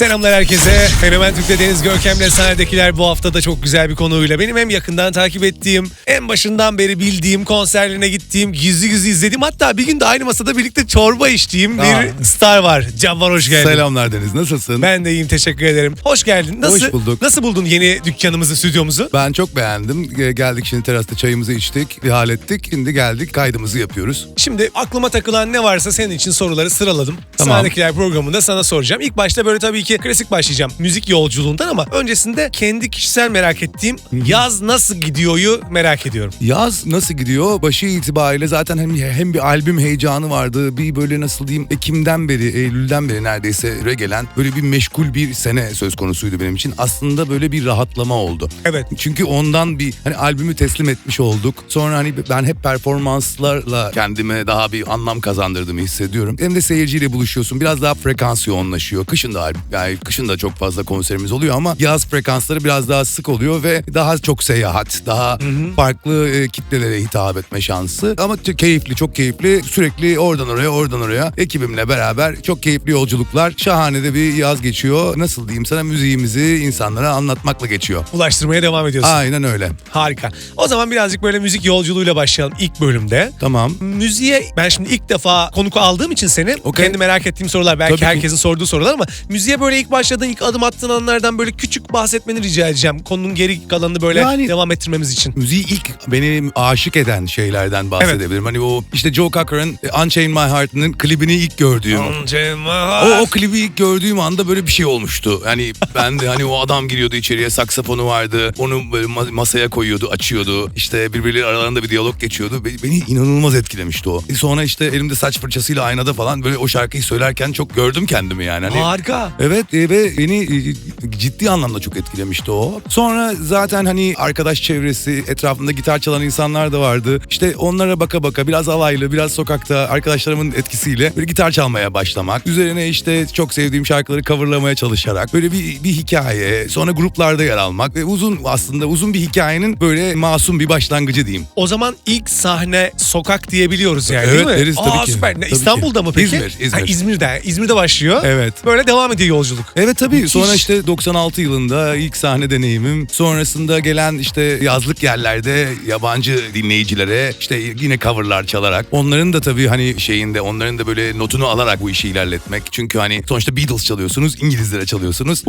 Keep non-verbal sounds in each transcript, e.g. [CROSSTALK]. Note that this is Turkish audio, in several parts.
Selamlar herkese. Fenomen Türk'te Deniz Görkem'le sahnedekiler bu hafta da çok güzel bir konuyla benim hem yakından takip ettiğim, en başından beri bildiğim, konserlerine gittiğim, gizli gizli izlediğim hatta bir gün de aynı masada birlikte çorba içtiğim bir star var. Cabbar hoş geldin. Selamlar Deniz nasılsın? Ben, Ben de iyiyim teşekkür ederim. Hoş geldin. Nasıl, Hoş bulduk. Nasıl buldun yeni dükkanımızı, stüdyomuzu? çok beğendim. Ge- Geldik şimdi terasta çayımızı içtik, ihal ettik. Şimdi geldik kaydımızı yapıyoruz. Şimdi aklıma takılan ne varsa senin için soruları sıraladım. Tamam. Sahnedekiler programında sana soracağım. İlk başta böyle tabii ki klasik başlayacağım. Müzik yolculuğundan ama öncesinde kendi kişisel merak ettiğim yaz nasıl gidiyor'yu merak ediyorum. Yaz nasıl gidiyor? Başı itibariyle zaten hem, hem bir albüm heyecanı vardı. Bir böyle nasıl diyeyim Ekim'den beri, Eylül'den beri neredeyse re gelen böyle bir meşgul bir sene söz konusuydu benim için. Aslında böyle bir rahatlama oldu. Evet. Çünkü ondan bir hani albümü teslim etmiş olduk. Sonra hani ben hep performanslarla kendime daha bir anlam kazandırdığımı hissediyorum. Hem de seyirciyle buluşuyorsun. Biraz daha frekans yoğunlaşıyor. Kışın da yani kışın da çok fazla konserimiz oluyor ama yaz frekansları biraz daha sık oluyor ve daha çok seyahat, daha farklı e, kitlelere hitap etme şansı. Ama keyifli, çok keyifli. Sürekli oradan oraya, oradan oraya ekibimle beraber çok keyifli yolculuklar. Şahane de bir yaz geçiyor. Nasıl diyeyim sana müziğimizi insanlara anlatmakla geçiyor. Ulaştırmaya devam ediyorsun. Aynen öyle. Harika. O zaman birazcık böyle müzik yolculuğuyla başlayalım ilk bölümde. Tamam. Müziğe ben şimdi ilk defa konuk aldığım için seni Okey. kendi merak ettiğim sorular belki Tabii ki. herkesin sorduğu sorular ama müziğe böyle ilk başladığın ilk adım attığın anlardan böyle küçük bahsetmeni rica edeceğim. Konunun geri kalanını böyle Yani- devam ettirmemiz için. müziği ilk beni aşık eden şeylerden bahsedebilirim. Hani o işte Joe Cocker'ın Unchain My Heart'ın klibini ilk gördüğüm. O, o klibi ilk gördüğüm anda böyle bir şey olmuştu. Yani ben de hani o adam giriyordu içeriye saksafonu vardı. Onu böyle ma- masaya koyuyordu, açıyordu. İşte birbirleri aralarında bir diyalog geçiyordu. Be- Beni inanılmaz etkilemişti o. E Sonra işte elimde saç fırçasıyla aynada falan böyle o şarkıyı söylerken çok gördüm kendimi yani. Hani Harika. Evet e, ve beni e, ciddi anlamda çok etkilemişti o. Sonra zaten hani arkadaş çevresi, etrafında gitar çalan insanlar da vardı. İşte onlara baka baka biraz alaylı, biraz sokakta arkadaşlarımın etkisiyle böyle gitar çalmaya başlamak. Üzerine işte çok sevdiğim şarkıları coverlamaya çalışarak böyle bir, bir hikaye, sonra gruplarda yer almak ve uzun aslında uzun bir hikayenin böyle masum bir başlangıcı diyeyim. O zaman ilk sahne sokak diyebiliyoruz yani Evet, değil mi? deriz tabii Aa, ki. süper. Tabii İstanbul'da ki. mı peki? İzmir, İzmir. Ha, İzmir'de. İzmir'de başlıyor. Evet. Böyle devam ediyor yolculuk. Evet tabii. Müthiş. Sonra işte 96 yılında ilk sahne deneyimim. Sonrasında gelen işte yazlık yerlerde yabancı dinleyicilere işte yine coverlar çalarak. Onların da tabii hani şeyinde onların da böyle notunu alarak bu işi ilerletmek. Çünkü hani sonuçta Beatles çalıyorsunuz, İngilizlere çalıyorsunuz.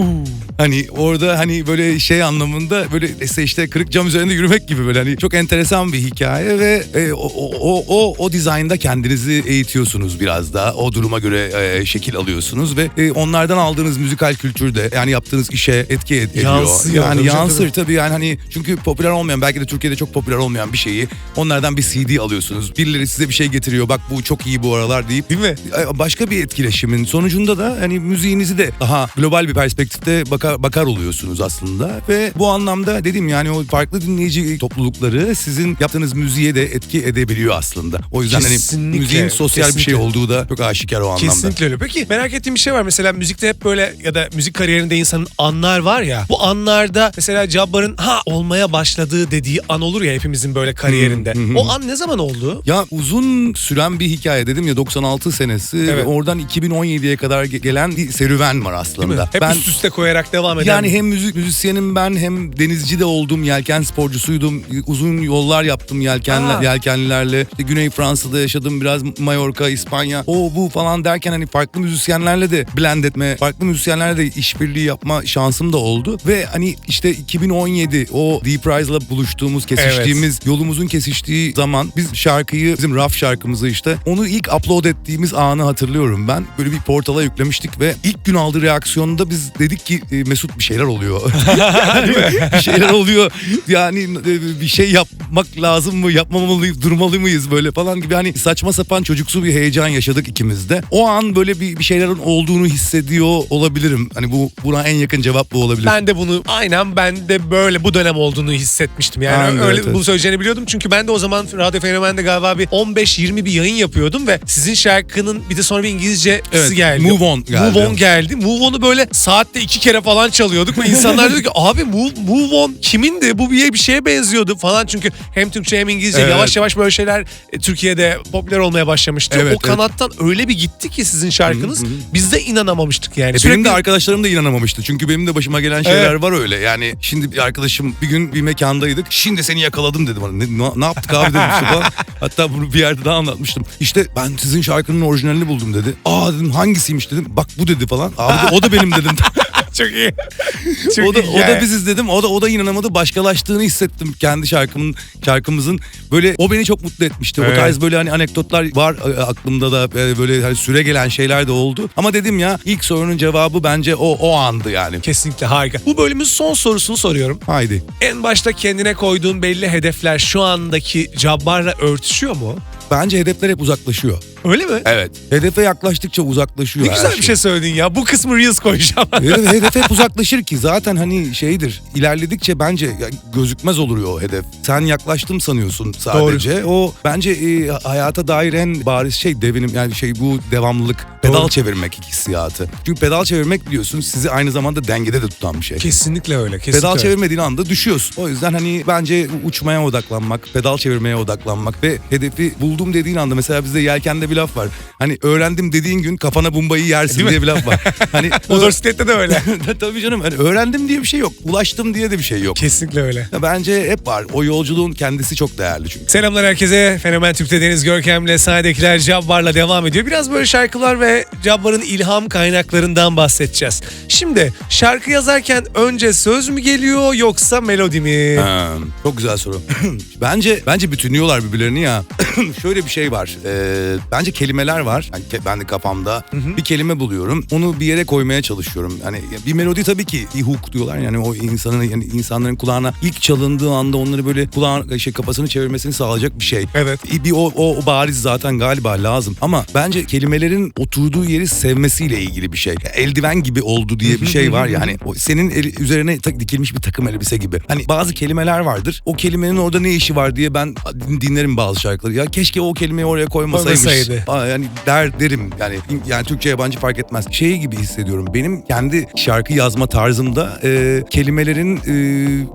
Hani orada hani böyle şey anlamında böyle işte kırık cam üzerinde yürümek gibi böyle hani çok enteresan bir hikaye ve e, o, o, o, o, o dizaynda kendinizi eğitiyorsunuz biraz da. O duruma göre e, şekil alıyorsunuz ve e, onlardan aldığınız müzikal kültürde yani yaptığınız işe etki ed- ediyor. Yansıyor Yani tabii yansır tabii. tabii yani hani çünkü popüler olmayan belki de Türkiye'de çok popüler olmayan bir şeyi onlardan bir CD alıyorsunuz. Birileri size bir şey getiriyor bak bu çok iyi bu aralar deyip Değil mi? başka bir etkileşimin sonucunda da hani müziğinizi de daha global bir perspektifte bakar, bakar oluyorsunuz aslında ve bu anlamda dedim yani o farklı dinleyici toplulukları sizin yaptığınız müziğe de etki edebiliyor aslında. O yüzden Kesinlikle, hani müziğin sosyal bir kesinlikle. şey olduğu da çok aşikar o anlamda. Kesinlikle öyle. Peki merak ettiğim bir şey var. Mesela müzikte hep böyle ya da müzik kariyerinde insanın anlar var ya. Bu anlarda mesela Cabbar'ın ha olmaya başladığı dediği an olur ya hepimizin böyle kariyerinde. O an ne zaman oldu? Ya uzun süren bir hikaye dedim ya 96 senesi Evet. ve oradan 2017'ye kadar ge- gelen bir serüven var aslında. Hep üst üste koyarak devam eden. Yani hem müzik müzisyenim ben hem denizci de oldum, yelken sporcusuydum. Uzun yollar yaptım yelkenler, Aa. yelkenlilerle. İşte Güney Fransa'da yaşadım biraz Mallorca, İspanya. O bu falan derken hani farklı müzisyenlerle de blend etme, farklı müzisyenlerle de işbirliği yapma şansım da oldu. Ve hani işte 2017 o Deep Rise'la buluştuğumuz, kesiştiğimiz, yolumuzun kesiştiği zaman biz şarkıyı, bizim raf şarkımızı işte onu ilk upload ettiğimiz anı hatırlıyorum ben. Böyle bir portala yüklemiştik ve ilk gün aldığı reaksiyonda biz dedik ki e, Mesut bir şeyler oluyor. [LAUGHS] yani bir şeyler oluyor. Yani e, bir şey yapmak lazım mı? Yapmamalıyız, durmalı mıyız böyle falan gibi hani saçma sapan çocuksu bir heyecan yaşadık ikimiz de. O an böyle bir, bir şeylerin olduğunu hissediyor olabilirim. Hani bu buna en yakın cevap bu olabilir. Ben de bunu aynen ben de böyle bu dönem olduğunu hissetmiştim. Yani de, öyle evet, evet. bunu söyleyeceğini biliyordum. Çünkü ben de o zaman Radyo Fenomen'de galiba bir 15-20 bir yayın yapıyordum ve sizin şarkının bir de sonra bir İngilizce Evet, geldi. Move On geldi. Move On geldi. Move On'u böyle saatte iki kere falan çalıyorduk ve insanlar diyor ki abi Move, Move On kimindi? Bu bir, bir şeye benziyordu falan. Çünkü hem Türkçe hem İngilizce Evet. yavaş yavaş böyle şeyler e, Türkiye'de popüler olmaya başlamıştı. Evet, o kanattan öyle bir gitti ki sizin şarkınız. Biz de inanamamıştık yani Sürekli- Benim de arkadaşlarım da inanamamıştı. Çünkü benim de başıma gelen şeyler var öyle. Yani şimdi bir arkadaşım bir gün bir mekandaydık. Şimdi seni yakaladım dedi bana. Ne, ne- ne yaptık abi dedim. [LAUGHS] Hatta bunu bir yerde daha anlatmıştım. İşte ben sizin şarkının orijinalini buldum dedi. Aa dedim hangisiymiş dedim. Bak bu dedi falan. Abi de, o da benim dedim. [LAUGHS] [LAUGHS] Çok iyi. [LAUGHS] Çok o da iyi o da biziz dedim. O da o da inanamadı. Başkalaştığını hissettim kendi şarkımın şarkımızın. Böyle o beni çok mutlu etmişti. Evet. O tarz böyle hani anekdotlar var e, aklımda da e, böyle hani süre gelen şeyler de oldu. Ama dedim ya ilk sorunun cevabı bence o o andı yani. Kesinlikle harika. Bu bölümün son sorusunu soruyorum. Haydi. En başta kendine koyduğun belli hedefler şu andaki Cabbar'la örtüşüyor mu? Bence hedefler hep uzaklaşıyor. Öyle mi? Evet. Hedefe yaklaştıkça uzaklaşıyor. Ne her güzel bir şey söyledin ya. Bu kısmı Reels koyacağım. [LAUGHS] Evet, hedef hep uzaklaşır ki zaten hani şeydir ilerledikçe bence ya, gözükmez oluyor o hedef. Sen yaklaştım sanıyorsun sadece. O bence e, hayata dair en bariz şey devinim yani şey bu devamlılık. Pedal Doğru. çevirmek hissiyatı. Çünkü pedal çevirmek biliyorsun sizi aynı zamanda dengede de tutan bir şey. kesinlikle öyle. Kesinlikle Pedal öyle. çevirmediğin anda düşüyorsun. O yüzden hani bence uçmaya odaklanmak, pedal çevirmeye odaklanmak ve hedefi buldum dediğin anda mesela bizde yelkende bir laf var. Hani öğrendim dediğin gün kafana bombayı yersin Değil mi? diye bir laf var. [LAUGHS] Hani Motosiklette de öyle. [LAUGHS] Tabii canım hani öğrendim diye bir şey yok. Ulaştım diye de bir şey yok. Kesinlikle öyle. Ya Bence hep var. O yolculuğun kendisi çok değerli çünkü. Selamlar herkese. Fenomen Türk'te Deniz Görkem'le sahnedekiler Cabbar'la devam ediyor. Biraz böyle şarkılar ve Cabbar'ın ilham kaynaklarından bahsedeceğiz. Şimdi şarkı yazarken önce söz mü geliyor yoksa melodi mi? Ha, çok güzel soru. [CLEARS THROAT] bence bence bütünlüyorlar birbirlerini ya. [CLEARS THROAT] Şöyle bir şey var. Ee, bence kelimeler var. Yani ke- ben de kafamda bir kelime buluyorum. Onu bir yere koymaya çalışıyorum. Hani bir melodi tabii ki hook diyorlar. Yani o insanın yani insanların kulağına ilk çalındığı anda onları böyle kulağın şey kafasını çevirmesini sağlayacak bir şey. Evet. Bir o, o, o bariz zaten galiba lazım. Ama bence kelimelerin oturduğu yeri sevmesiyle ilgili bir şey. Eldiven gibi oldu diye bir şey var ya hani o senin eli- üzerine tak- dikilmiş bir takım elbise gibi. Hani bazı kelimeler vardır. O kelimenin orada ne işi var diye ben din- dinlerim bazı şarkıları. Ya keşke o kelimeyi oraya koymasaymış. Koymasaydı. Yani der derim yani yani Türkçe yabancı fark etmez. Şey gibi hissediyorum. Benim kendi şarkı yazma tarzımda e, kelimelerin e,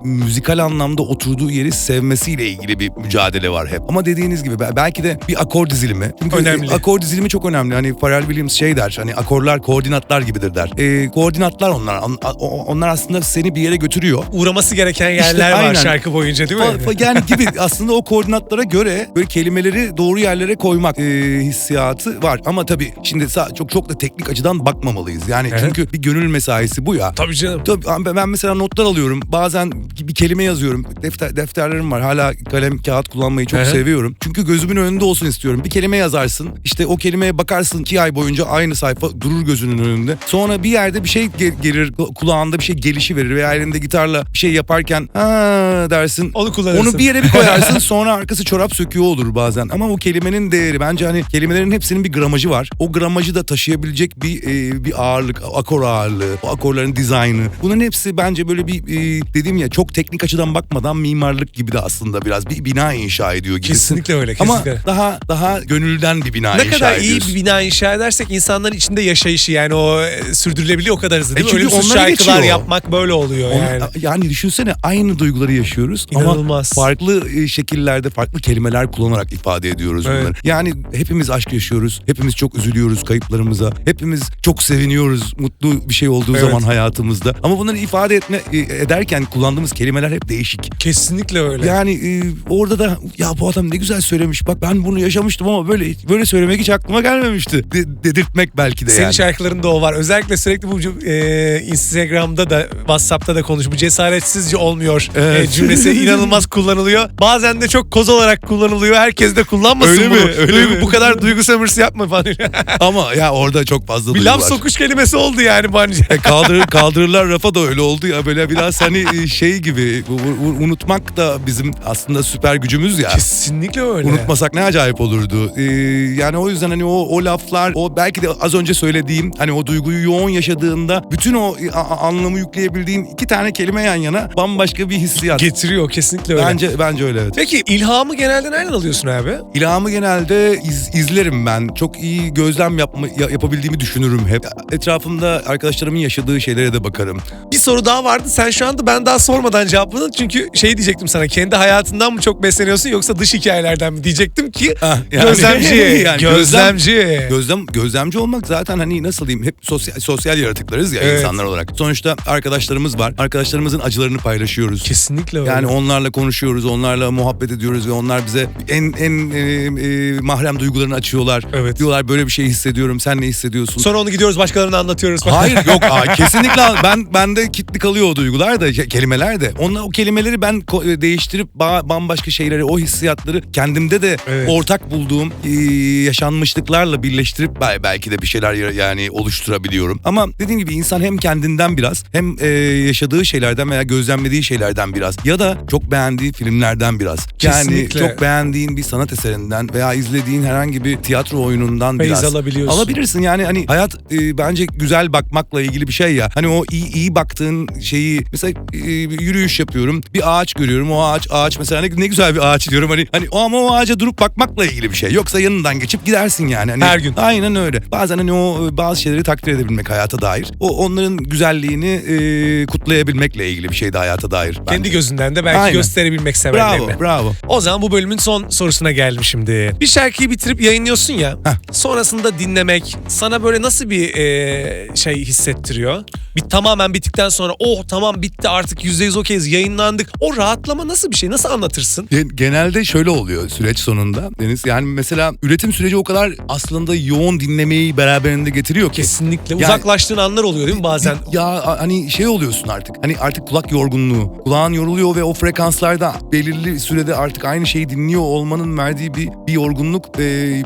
müzikal anlamda oturduğu yeri sevmesiyle ilgili bir mücadele var hep. Ama dediğiniz gibi be- belki de bir akor dizilimi. Çünkü Önemli. akor dizilimi çok önemli. Hani Pharrell Williams şey der. Hani akorlar koordinatlar gibidir der. E, koordinatlar onlar. On- onlar aslında seni bir yere götürüyor. Uğraması gereken yerler İşte var aynen. şarkı boyunca değil mi? Fa- fa- yani gibi aslında o koordinatlara göre böyle kelimeleri doğru yerlere koymak e, hissiyatı var. Ama tabii şimdi çok çok da teknik açıdan bakmamalıyız. Yani Evet. çünkü bir gönül mesaisi bu ya. Tabii canım. Tabii ben mesela notlar alıyorum. Bazen bir kelime yazıyorum. Defter, defterlerim var. Hala kalem kağıt kullanmayı çok hı. seviyorum. Çünkü gözümün önünde olsun istiyorum. Bir kelime yazarsın. İşte o kelimeye bakarsın iki ay boyunca aynı sayfa durur gözünün önünde. Sonra bir yerde bir şey ge- gelir kulağında bir şey gelişi verir veya elinde gitarla bir şey yaparken ha dersin. Onu kullanırsın. Onu bir yere bir koyarsın [LAUGHS] sonra arkası çorap söküğü olur bazen. Ama o kelimenin değeri bence hani kelimelerin hepsinin bir gramajı var. O gramajı da taşıyabilecek bir e, bir ağırlık, akor ağırlığı, o akorların dizaynı. Bunların hepsi bence böyle bir e, dediğim ya çok teknik açıdan bakmadan mimarlık gibi de aslında biraz bir bina inşa ediyor gibisin. Kesinlikle öyle. Ama Kesinlikle. daha daha gönülden bir bina ne inşa kadar iyi ediyorsun. bir bina inşa edersek insanların içinde yaşayışı yani o e, sürdürülebiliyor o kadar hızlı değil E mi? onlara şarkılar geçiyor. yapmak böyle oluyor Onu- yani. yani düşünsene aynı duyguları yaşıyoruz İnanılmaz. ama farklı e, şekillerde farklı kelimeler kullanarak ifade ediyoruz Evet. bunları. Yani hepimiz aşk yaşıyoruz. Hepimiz çok üzülüyoruz kayıplarımıza. Hepimiz çok seviniyoruz mutlu bir şey olduğu Evet. zaman hayatımızda. Ama bunları ifade etme e, ederken kullandığımız kelimeler hep değişik. Kesinlikle öyle. Yani e, orada da ya bu adam ne güzel söylemiş. Bak ben bunu yaşamıştım ama böyle böyle söylemek hiç aklıma gelmemişti. De- dedirtmek belki de Senin yani. şarkılarında o var. Özellikle sürekli bu e, Instagram'da da WhatsApp'ta da konuş. Bu cesaretsizce olmuyor Evet. e, cümlesi [LAUGHS] inanılmaz kullanılıyor. Bazen de çok koz olarak kullanılıyor. Herkes de kullanmasın Öyle bunu. mi? Öyle Duygu- mi? Bu kadar duygu sömürüsü yapma falan. [LAUGHS] ama ya orada çok fazla bir duygu laf var. sokuş kelimesi oldu yani bence. E, kaldırır, kaldırırlar rafa da öyle oldu ya böyle biraz hani e, şey gibi unutmak da bizim aslında süper gücümüz ya. Kesinlikle öyle. Unutmasak ne acayip olurdu. Ee, yani o yüzden hani o, o laflar, o belki de az önce söylediğim hani o duyguyu yoğun yaşadığında bütün o a- anlamı yükleyebildiğin iki tane kelime yan yana bambaşka bir hissiyat. Getiriyor kesinlikle öyle. Bence bence öyle evet. Peki ilhamı genelde nereden alıyorsun abi? İlhamı genelde iz- izlerim ben. Çok iyi gözlem yapma, ya- yapabildiğimi düşünürüm hep. Etrafımda arkadaşlarımın yaşadığı şeylere de bakarım. Bir soru daha vardı. Sen şu anda ben daha sormadan cevapladın. Çünkü şey diyecektim sana. Kendi hayatından mı çok besleniyorsun yoksa dış hikayelerden mi diyecektim ki. Ah, yani- [LAUGHS] gözlemci. [LAUGHS] Yani gözlemci. Gözlem gözlemci olmak zaten hani nasıl diyeyim hep sosyal sosyal yaratıklarız ya Evet. insanlar olarak. Sonuçta arkadaşlarımız var. Arkadaşlarımızın acılarını paylaşıyoruz. Kesinlikle öyle. Yani onlarla konuşuyoruz, onlarla muhabbet ediyoruz ve onlar bize en en e, e, mahrem duygularını açıyorlar. Evet. Diyorlar böyle bir şey hissediyorum, sen ne hissediyorsun? Sonra onu gidiyoruz başkalarına anlatıyoruz. Hayır yok [LAUGHS] aa, kesinlikle ben bende kitli kalıyor o duygular da ke- kelimeler de. Onlar o kelimeleri ben e, değiştirip ba- bambaşka şeyleri o hissiyatları kendimde de Evet. ortak bulduğum e, yaşanmışlıklarla birleştirip bel- belki de bir şeyler ya- yani oluşturabiliyorum. Ama dediğim gibi insan hem kendinden biraz hem e, yaşadığı şeylerden veya gözlemlediği şeylerden biraz ya da çok beğendiği filmlerden biraz. Kesinlikle. Yani çok beğendiğin bir sanat eserinden veya izlediğin herhangi bir tiyatro oyunundan Feyiz biraz alabiliyorsun. Alabilirsin yani hani hayat e, bence güzel bakmakla ilgili bir şey ya. Hani o iyi, iyi baktığın şeyi mesela e, yürüyüş yapıyorum. Bir ağaç görüyorum. O ağaç ağaç mesela ne, ne güzel bir ağaç diyorum hani hani o ama o ağaca durup bakmakla ilgili bir şey. Yoksa yanından geçip gidersin yani. Hani, Her gün. Aynen öyle. Bazen hani o e, bazı şeyleri takdir edebilmek hayata dair. O onların güzelliğini e, kutlayabilmekle ilgili bir şey de hayata dair. Kendi bence. gözünden de belki Aynen. gösterebilmek sevenlerine. Bravo, bravo. O zaman bu bölümün son sorusuna geldim şimdi. Bir şarkıyı bitirip yayınlıyorsun ya. Heh. Sonrasında dinlemek sana böyle nasıl bir e, şey hissettiriyor? Bir tamamen bittikten sonra oh tamam bitti artık %100 okeyiz yayınlandık. O rahatlama nasıl bir şey? Nasıl anlatırsın? Gen- Genelde şöyle oluyor süreç sonunda Deniz. Yani mesela üretim süreci o kadar aslında yoğun dinlemeyi beraberinde getiriyor ki. Kesinlikle. Yani- Uzaklaştığın anlar oluyor değil mi bazen? Ya hani şey oluyorsun artık. Hani artık kulak yorgunluğu. Kulağın yoruluyor ve o frekanslarda belirli sürede artık aynı şeyi dinliyor olmanın verdiği bir bir yorgunluk, e,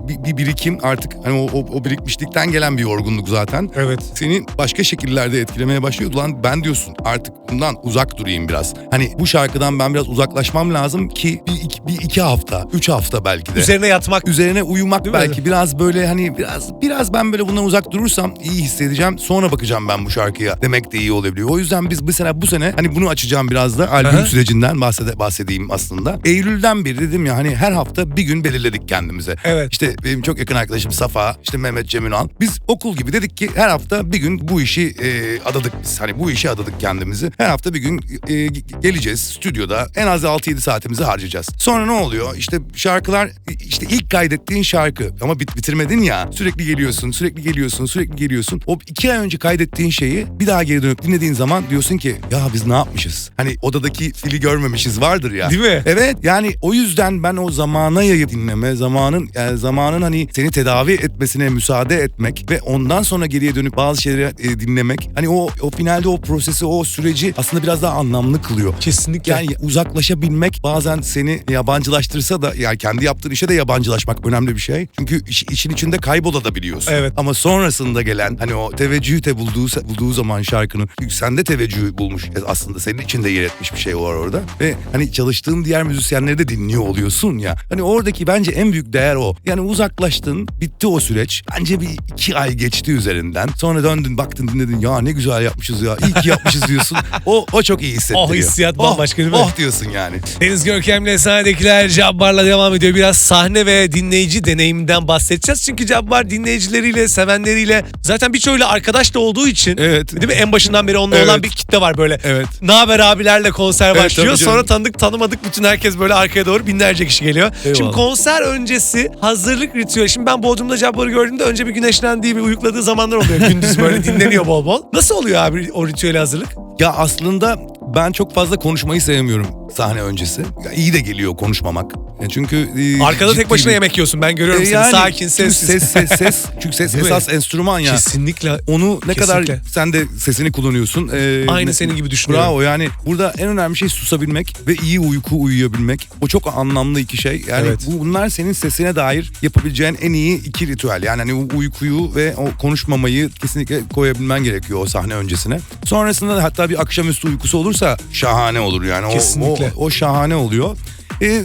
bir, bir birikim artık. Hani o, o, o birikmişlikten gelen bir yorgunluk zaten. Evet. Seni başka şekillerde etkilemeye başlıyor. Lan ben diyorsun artık bundan uzak durayım biraz. Hani bu şarkıdan ben biraz uzaklaşmam lazım ki bir iki, bir iki hafta, üç hafta belki de Üzerine yatmak. üzerine uyumak Değil mi? belki biraz böyle hani biraz biraz ben böyle bundan uzak durursam iyi hissedeceğim. Sonra bakacağım ben bu şarkıya. Demek de iyi olabiliyor. O yüzden biz bu sene bu sene hani bunu açacağım biraz da albüm Aha. sürecinden bahsede, bahsedeyim aslında. Eylül'den beri dedim ya hani her hafta bir gün belirledik kendimize. Evet. İşte benim çok yakın arkadaşım Safa, işte Mehmet Cemünal. Biz okul gibi dedik ki her hafta bir gün bu işi e, adadık biz. Hani bu işe adadık kendimizi. Her hafta bir gün e, ge- geleceğiz stüdyoda. En az 6-7 saatimizi harcayacağız. Sonra ne oluyor? İşte şarkılar işte ilk kaydettiğin şarkı ama bit bitirmedin ya. Sürekli geliyorsun, sürekli geliyorsun, sürekli geliyorsun. O iki ay önce kaydettiğin şeyi bir daha geri dönüp dinlediğin zaman diyorsun ki ya biz ne yapmışız? Hani odadaki fili görmemişiz vardır ya. Değil mi? Evet yani o yüzden ben o zamana yayıp dinleme, zamanın yani zamanın hani seni tedavi etmesine müsaade etmek ve ondan sonra geriye dönüp bazı şeyleri e, dinlemek. Hani o o finalde o prosesi, o süreci aslında biraz daha anlamlı kılıyor. Kesinlikle. Yani uzaklaşabilmek bazen seni yabancılaştırsa da yani kendi yaptığın işe de yabancılaşmak önemli bir şey. Çünkü iş- işin içinde kaybolabiliyorsun. Evet. Ama sonrasında gelen hani o teveccühü de bulduğu bulduğu zaman şarkının sende teveccühü bulmuş E, aslında senin içinde yer etmiş bir şey var orada ve hani çalıştığın diğer müzisyenleri de dinliyor oluyorsun ya. Hani oradaki bence en büyük değer o. Yani uzaklaştın, bitti o süreç. Bence bir iki ay geçti üzerinden. Sonra döndün, baktın, dinledin. Ya ne güzel yapmışız ya. İyi ki yapmışız diyorsun. [LAUGHS] O o çok iyi hissettiriyor. O hissiyat Oh, bambaşka değil mi? Oh diyorsun yani. Deniz Görkem'le sahnedekiler Cabbar'la devam ediyor. Biraz sahne ve dinleyici deneyiminden bahsedeceğiz. Çünkü Cabbar dinleyicileriyle, sevenleriyle zaten birçoğuyla arkadaş da olduğu için Evet. değil mi? En başından beri onunla Evet. olan bir kitle var böyle. Evet. Ne haber abilerle konser Evet, başlıyor. Sonra tanıdık tanımadık bütün herkes böyle arkaya doğru binlerce kişi geliyor. Eyvallah. Şimdi konser öncesi hazırlık ritüeli. Şimdi ben Bodrum'da Cabbar'ı gördüğümde önce bir güneşlendiği bir uyukladığı zamanlar oluyor. Gündüz böyle [LAUGHS] dinleniyor bol bol. Nasıl oluyor abi o ritüeli hazırlık? Ya aslında ben çok fazla konuşmayı sevmiyorum sahne öncesi. Ya iyi de geliyor konuşmamak. Ya çünkü e, Arkada tek başına bir- yemek yiyorsun. Ben görüyorum E, seni. yani Sakin, çünkü sessiz. Ses ses ses. [LAUGHS] Çünkü ses Değil mi? esas enstrüman ya. Kesinlikle. Onu ne kadar Kesinlikle. sen de sesini kullanıyorsun. Ee, Aynı ne- senin gibi düşünüyorum. Bravo yani burada en önemli şey susabilmek ve iyi uyku uyuyabilmek. O çok anlamlı iki şey. Yani Evet. bu, bunlar senin sesine dair yapabileceğin en iyi iki ritüel. Yani hani o uykuyu ve o konuşmamayı kesinlikle koyabilmen gerekiyor o sahne öncesine. Sonrasında da hatta bir akşamüstü uykusu olursa şahane olur yani. O- Kesinlikle. O, o şahane oluyor. E,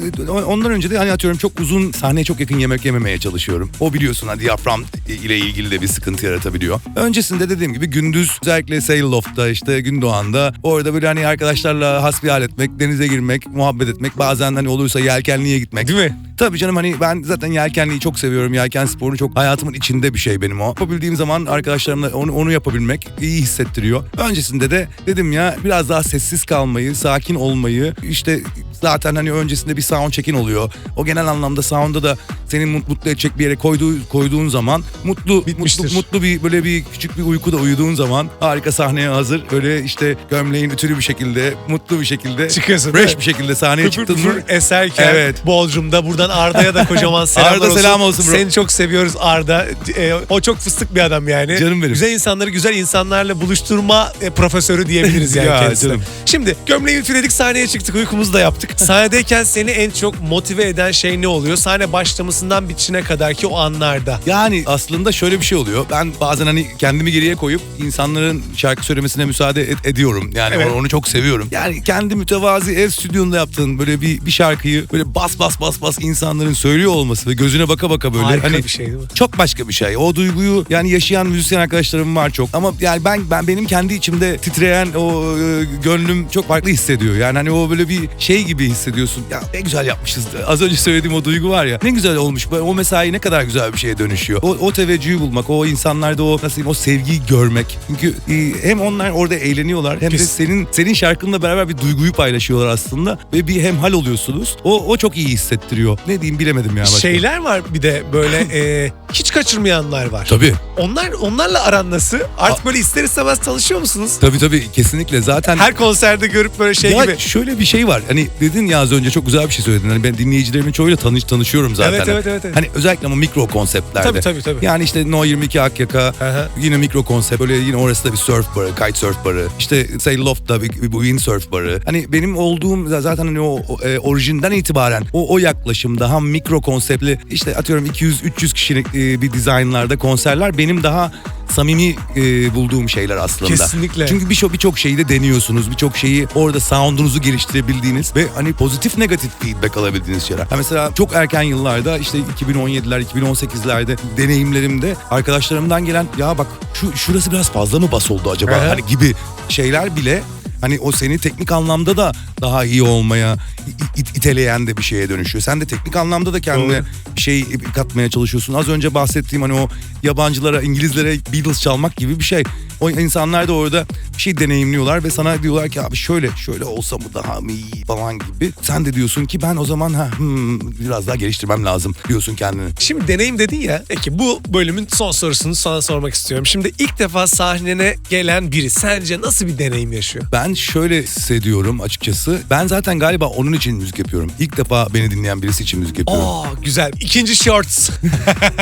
ondan önce de hani atıyorum çok uzun sahneye çok yakın yemek yememeye çalışıyorum. O biliyorsun hani diyafram ile ilgili de bir sıkıntı yaratabiliyor. Öncesinde dediğim gibi gündüz özellikle Sail Loft'ta işte Gündoğan'da orada böyle hani arkadaşlarla hasbihal etmek, denize girmek, muhabbet etmek. Bazen hani olursa yelkenliğe gitmek. Değil mi? Tabii canım hani ben zaten yelkenliği çok seviyorum. Yelken sporunu çok hayatımın içinde bir şey benim o. Yapabildiğim zaman arkadaşlarımla onu, onu yapabilmek iyi hissettiriyor. Öncesinde de dedim ya biraz daha sessiz kalmayı, sakin olmayı işte zaten hani öncesinde bir sound check'in oluyor. O genel anlamda sound'da da senin mut- mutlu edecek bir yere koyduğu, koyduğun zaman mutlu Bitmiştir. mutlu mutlu bir böyle bir küçük bir uykuda uyuduğun zaman harika sahneye hazır. Böyle işte gömleğin ütülü bir şekilde, mutlu bir şekilde, Çıkıyorsun, fresh bir şekilde sahneye çıktın mı? eserken Evet. Bodrum'da buradan Arda'ya da kocaman [LAUGHS] selamlar Arda olsun. selam olsun bro. Seni çok seviyoruz Arda. E, o çok fıstık bir adam yani. Canım benim. Güzel insanları güzel insanlarla buluşturma e, profesörü diyebiliriz yani [LAUGHS] Ya kendisine. canım. Şimdi gömleği ütüledik sahneye çıktık uykumuzu da yaptık. Sahnedeyken seni en çok motive eden şey ne oluyor? Sahne başlamasından bitişine kadar ki o anlarda. Yani aslında şöyle bir şey oluyor. Ben bazen hani kendimi geriye koyup insanların şarkı söylemesine müsaade ed- ediyorum. Yani Evet. onu, onu çok seviyorum. Yani kendi mütevazi ev stüdyonda yaptığın böyle bir, bir şarkıyı böyle bas bas bas bas insanların söylüyor olması ve gözüne baka baka böyle Harika hani bir şey değil mi? çok başka bir şey. O duyguyu yani yaşayan müzisyen arkadaşlarım var çok. Ama yani ben ben benim kendi içimde titreyen o e, gönlüm çok farklı hissediyor. Yani hani o böyle bir şey gibi hissediyorsun. Ya ne güzel yapmışız. Az önce söylediğim o duygu var ya. Ne güzel olmuş. O mesai ne kadar güzel bir şeye dönüşüyor. O, o teveccühü bulmak, o insanlarda o nasıl diyeyim, o sevgiyi görmek. Çünkü e, hem onlar orada eğleniyorlar hem de senin senin şarkınla beraber bir duyguyu paylaşıyorlar aslında ve bir hemhal oluyorsunuz. O o çok iyi hissettiriyor. Ne diyeyim bilemedim ya başka. Şeyler var bir de böyle e, hiç kaçırmayanlar var. Tabii. Onlar onlarla aran nasıl? Artık böyle ister istemez tanışıyor musunuz? Tabii tabii kesinlikle zaten Her konserde görüp böyle şey ya gibi. şöyle bir şey var. Hani dedin ya az önce çok güzel bir şey söyledin. Hani ben dinleyicilerimin çoğuyla tanış tanışıyorum zaten. Evet, evet, evet, evet. Hani özellikle ama mikro konseptlerde. Tabii, tabii, tabii. Yani işte No 22 Akyaka Aha. yine mikro konsept. Böyle yine orası da bir surf barı, kite surf barı. İşte Say Loft'ta bir, bir windsurf barı. Hani benim olduğum zaten hani o, o, e, orijinden itibaren o, o yaklaşım daha mikro konseptli işte atıyorum 200-300 kişilik e, bir dizaynlarda konserler benim daha samimi e, bulduğum şeyler aslında. Kesinlikle. Çünkü birçok birçok şeyi de deniyorsunuz. Birçok şeyi orada sound'unuzu geliştirebildiğiniz ve hani pozitif negatif feedback alabildiğiniz şeyler. Ha mesela çok erken yıllarda işte 2017'ler, 2018'lerde deneyimlerimde arkadaşlarımdan gelen ya bak şu şurası biraz fazla mı bas oldu acaba? Aha. Hani gibi şeyler bile Hani o seni teknik anlamda da daha iyi olmaya it- it- iteleyen de bir şeye dönüşüyor. Sen de teknik anlamda da kendine bir şey katmaya çalışıyorsun. Az önce bahsettiğim hani o yabancılara, İngilizlere Beatles çalmak gibi bir şey. O insanlar da orada bir şey deneyimliyorlar ve sana diyorlar ki abi şöyle şöyle olsa mı daha mı iyi falan gibi. Sen de diyorsun ki ben o zaman ha hmm, biraz daha geliştirmem lazım diyorsun kendini. Şimdi deneyim dedin ya. Peki bu bölümün son sorusunu sana sormak istiyorum. Şimdi ilk defa sahnene gelen biri sence nasıl bir deneyim yaşıyor? Ben şöyle hissediyorum açıkçası. Ben zaten galiba onun için müzik yapıyorum. İlk defa beni dinleyen birisi için müzik yapıyorum. Aa güzel. İkinci shorts.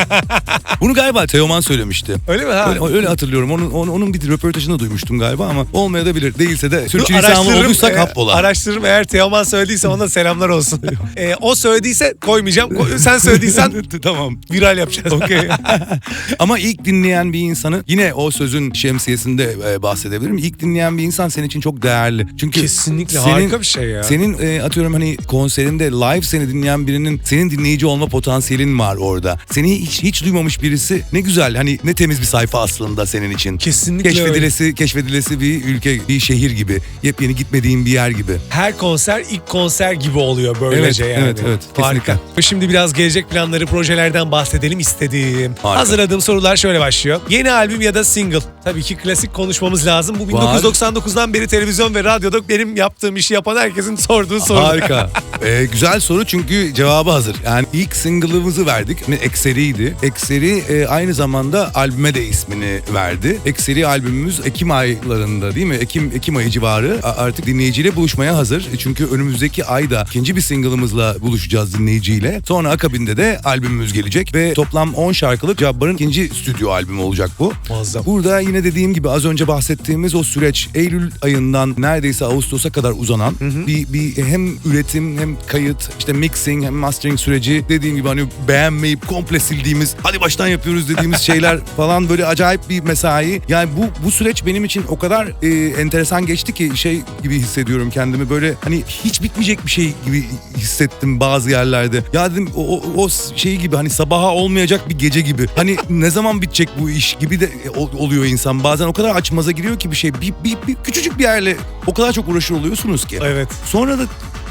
[LAUGHS] Bunu galiba Teoman söylemişti. Öyle mi ha? Öyle, öyle hatırlıyorum. Onun, onun, onun bir röportajını duymuştum galiba ama olmayabilir. Değilse de sürçülisanlı olduysak Ee, affola. Araştırırım eğer Teoman söylediyse ona selamlar olsun. [LAUGHS] Ee, o söylediyse koymayacağım. Koy- Sen söylediysen [LAUGHS] tamam. viral yapacağız. Okey. [LAUGHS] Ama ilk dinleyen bir insanı yine o sözün şemsiyesinde e, bahsedebilirim. İlk dinleyen bir insan senin için çok değerli. Çünkü Kesinlikle harika bir şey ya. Senin e, atıyorum hani konserinde live seni dinleyen birinin senin dinleyici olma potansiyelin var orada. Seni hiç, hiç duymamış birisi ne güzel hani ne temiz bir sayfa aslında senin için. Kesinlikle öyle. Keşfedilesi, keşfedilesi bir ülke, bir şehir gibi. Yepyeni gitmediğin bir yer gibi. Her konser ilk konser gibi oluyor böylece Evet, yani. evet, evet, Harika. Şimdi biraz gelecek planları, projelerden bahsedelim istedim. Harika. Hazırladığım sorular şöyle başlıyor. Yeni albüm ya da single? Tabii ki klasik konuşmamız lazım. Bu Var. 1999'dan beri televizyon ve radyoda benim yaptığım işi yapan herkesin sorduğu soru. Harika. [LAUGHS] Ee, güzel soru çünkü cevabı hazır. Yani ilk single'ımızı verdik. Ekseri'ydi. Ekseri e, aynı zamanda albüme de ismini verdi. Ekseri albümümüz Ekim aylarında değil mi? Ekim Ekim ayı civarı artık dinleyiciyle buluşmaya hazır. E, Çünkü önümüzdeki ayda ikinci bir single'ımızla buluşacağız dinleyiciyle. Sonra akabinde de albümümüz gelecek ve toplam 10 şarkılık Cabbar'ın ikinci stüdyo albümü olacak bu. Muazzam. Burada yine dediğim gibi az önce bahsettiğimiz o süreç Eylül ayından neredeyse Ağustos'a kadar uzanan bir, bir hem üretim hem kayıt işte mixing hem mastering süreci dediğim gibi hani beğenmeyip komple sildiğimiz hadi baştan yapıyoruz dediğimiz [LAUGHS] şeyler falan böyle acayip bir mesai. Yani bu bu süreç benim için o kadar e, enteresan geçti ki şey gibi hissediyorum kendimi böyle hani hiç bitmeyecek bir şey gibi hissettim bazı yerlerde. Ya dedim o, o, o şey gibi hani sabaha olmayacak bir gece gibi. Hani ne zaman bitecek bu iş gibi de e, ol- oluyor insan. Bazen o kadar açmaza giriyor ki bir şey. Bir, bir, bir küçücük bir yerle o kadar çok uğraşır oluyorsunuz ki. Evet. Sonra da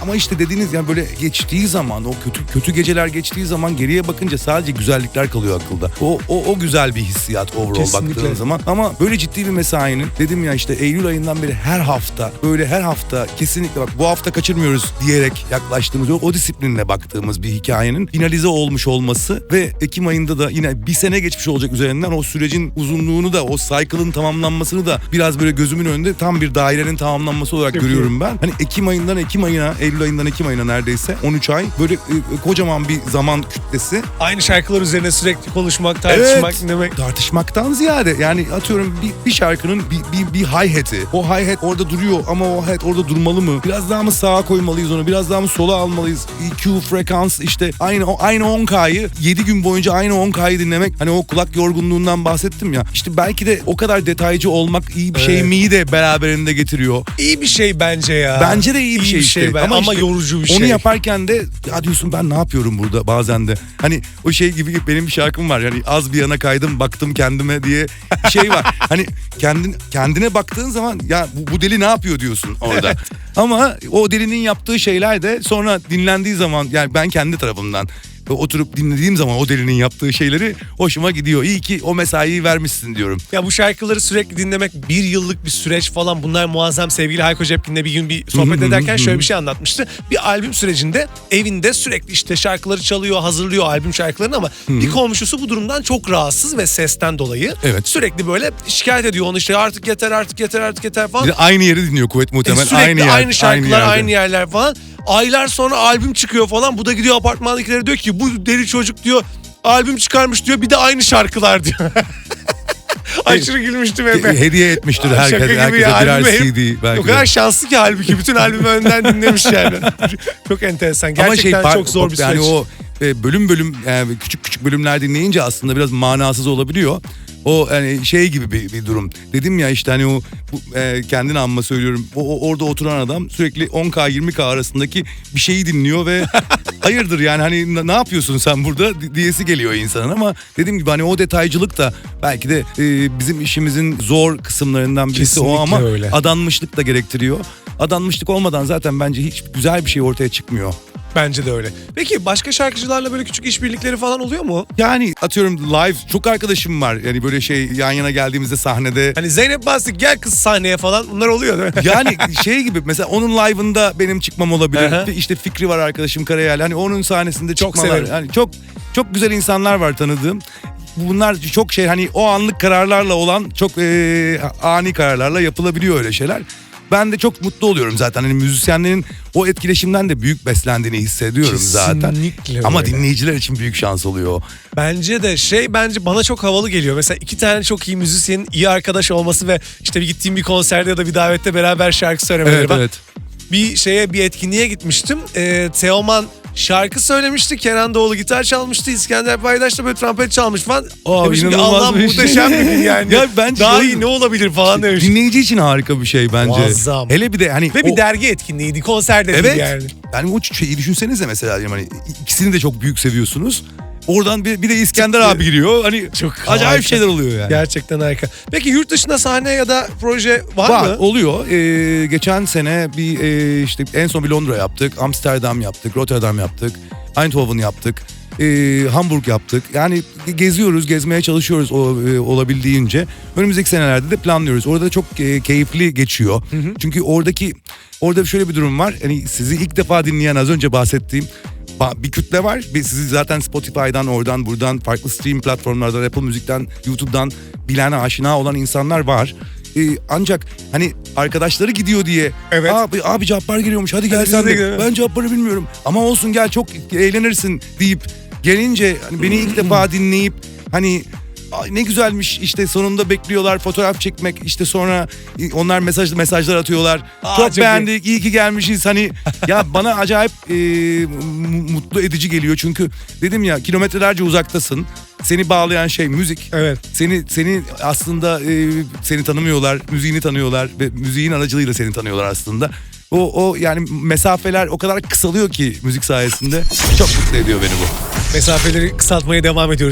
ama işte dediğiniz yani böyle geçtiği zaman o kötü kötü geceler geçtiği zaman geriye bakınca sadece güzellikler kalıyor akılda. O o, o güzel bir hissiyat overall Kesinlikle. baktığın zaman. Ama böyle ciddi bir mesainin dedim ya işte Eylül ayından beri her hafta böyle her hafta kesinlikle bak bu hafta kaçırmıyoruz diyerek yaklaştığımız o, o disiplinle baktığımız bir hikayenin finalize olmuş olması ve Ekim ayında da yine bir sene geçmiş olacak üzerinden o sürecin uzunluğunu da o cycle'ın tamamlanmasını da biraz böyle gözümün önünde tam bir dairenin tamamlanması olarak Çok görüyorum ben. Hani Ekim ayından Ekim ayına, Eylül ayından Ekim ayına neredeyse 13 ay böyle e, kocaman bir zaman kütlesi. Aynı şarkılar üzerine sürekli konuşmak, tartışmak demek. Tartışmaktan ziyade yani atıyorum bir, bir şarkının bir, bir, bir hi-hat'i. O hi-hat orada duruyor ama o hi-hat orada durmalı mı? Biraz daha mı sağa koymalıyız onu? Biraz daha mı sola almalıyız? EQ, frekans işte aynı aynı 10K'yı 7 gün boyunca aynı 10K'yı dinlemek. Hani o kulak yorgunluğundan bahsettim ya. İşte belki de o kadar detaycı olmak iyi bir şey Evet. miyi de beraberinde getiriyor. İyi bir şey bence ya. Bence de iyi bir şey işte. ben- Ama ama, yorucu bir Onu şey. yaparken de ya diyorsun ben ne yapıyorum burada bazen de. Hani o şey gibi benim bir şarkım var. Yani az bir yana kaydım baktım kendime diye bir şey var. [LAUGHS] hani kendin kendine baktığın zaman ya bu, bu deli ne yapıyor diyorsun orada. Ama o delinin yaptığı şeyler de sonra dinlendiği zaman yani ben kendi tarafımdan oturup dinlediğim zaman o delinin yaptığı şeyleri hoşuma gidiyor. İyi ki o mesaiyi vermişsin diyorum. Ya bu şarkıları sürekli dinlemek bir yıllık bir süreç falan bunlar muazzam. Sevgili Hayko Cepkin'le bir gün bir sohbet ederken şöyle bir şey anlatmıştı. Bir albüm sürecinde evinde sürekli işte şarkıları çalıyor, hazırlıyor albüm şarkılarını ama bir komşusu bu durumdan çok rahatsız ve sesten dolayı. Evet. Sürekli böyle şikayet ediyor onu işte artık yeter artık yeter artık yeter falan. Bir de aynı yeri dinliyor kuvvet E, muhtemel. sürekli aynı aynı, yer, şarkılar, yerde. aynı, yerler falan. Aylar sonra albüm çıkıyor falan. Bu da gidiyor apartmandakilere diyor ki bu deli çocuk diyor albüm çıkarmış diyor bir de aynı şarkılar diyor. [LAUGHS] Aşırı gülmüştüm He- Efe. Hediye etmiştir Şaka herkese, gibi herkese ya, birer hep- CD belki O de. kadar şanslı ki halbuki bütün albümü önden dinlemiş yani. [LAUGHS] çok enteresan. Gerçekten par- çok zor bir süreç. Yani o e, bölüm bölüm yani küçük küçük bölümler dinleyince aslında biraz manasız olabiliyor. O yani şey gibi bir, bir durum. Dedim ya işte hani o bu, e, kendini anma söylüyorum. O, o- orada oturan adam sürekli 10K 20K arasındaki bir şeyi dinliyor ve [LAUGHS] hayırdır yani hani n- ne yapıyorsun sen burada di- diyesi geliyor insanın ama dediğim gibi hani o detaycılık da belki de e, bizim işimizin zor kısımlarından birisi o Kesinlikle ama öyle. adanmışlık da gerektiriyor. Adanmışlık olmadan zaten bence hiç güzel bir şey ortaya çıkmıyor. Bence de öyle. Peki başka şarkıcılarla böyle küçük işbirlikleri falan oluyor mu? Yani atıyorum live çok arkadaşım var. Yani böyle şey yan yana geldiğimizde sahnede. Hani Zeynep Bastık gel kız sahneye falan bunlar oluyor değil mi? [LAUGHS] Yani şey gibi mesela onun live'ında benim çıkmam olabilir. Aha. İşte Fikri var arkadaşım Karayel. Hani onun sahnesinde Çok çıkmalar. severim. Hani çok çok güzel insanlar var tanıdığım. Bunlar çok şey hani o anlık kararlarla olan çok eee, ani kararlarla yapılabiliyor öyle şeyler. Ben de çok mutlu oluyorum zaten. Hani müzisyenlerin o etkileşimden de büyük beslendiğini hissediyorum zaten. Kesinlikle Ama öyle. dinleyiciler için büyük şans oluyor. Bence de şey bence bana çok havalı geliyor. Mesela iki tane çok iyi müzisyenin iyi arkadaş olması ve işte bir gittiğim bir konserde ya da bir davette beraber şarkı söylemeleri. Evet Ben evet. Bir şeye bir etkinliğe gitmiştim. Ee, Teoman şarkı söylemişti. Kenan Doğulu gitar çalmıştı. İskender Paydaş da böyle trompet çalmış falan. Aa, Demiştim ki inanılmaz Allah'ım bir şey." muhteşem bir gün yani. Ya bence Daha şey- iyi ne olabilir falan demiş. Dinleyici için harika bir şey bence. Muazzam. Hele bir de hani Ve bir o- dergi etkinliğiydi. Konser de değil Evet. yani. Yani o şeyi düşünsenize mesela yani hani ikisini de çok büyük seviyorsunuz. Oradan bir, bir de İskender abi giriyor. Hani Çok acayip harika. şeyler oluyor yani. Gerçekten harika. Peki yurt dışında sahne ya da proje var, Var, mı? oluyor. Ee, geçen sene bir e, işte en son bir Londra yaptık, Amsterdam yaptık, Rotterdam yaptık, Eindhoven yaptık. e, Hamburg yaptık. Yani geziyoruz, gezmeye çalışıyoruz o, e, olabildiğince. Önümüzdeki senelerde de planlıyoruz. Orada çok e, keyifli geçiyor. Çünkü oradaki orada şöyle bir durum var. Hani sizi ilk defa dinleyen az önce bahsettiğim ba- bir kütle var. Bir sizi zaten Spotify'dan, oradan, buradan, farklı stream platformlardan, Apple Müzik'ten, YouTube'dan bilen, aşina olan insanlar var. Ee, ancak hani arkadaşları gidiyor diye Evet. abi, abi Cabbar geliyormuş hadi gel sen de de. gidelim." Ben Cabbar'ı bilmiyorum ama olsun gel çok eğlenirsin deyip gelince hani beni ilk defa dinleyip hani Ay ne güzelmiş işte sonunda bekliyorlar fotoğraf çekmek işte sonra onlar mesaj mesajlar atıyorlar. Aa, çok, çok iyi. beğendik iyi ki gelmişiz hani [LAUGHS] ya bana acayip e, mu- mutlu edici geliyor çünkü dedim ya kilometrelerce uzaktasın. Seni bağlayan şey müzik. Evet. Seni seni aslında e, seni tanımıyorlar, müziğini tanıyorlar ve müziğin aracılığıyla seni tanıyorlar aslında. O o yani mesafeler o kadar kısalıyor ki müzik sayesinde. Çok mutlu ediyor beni bu. Mesafeleri kısaltmaya devam ediyoruz.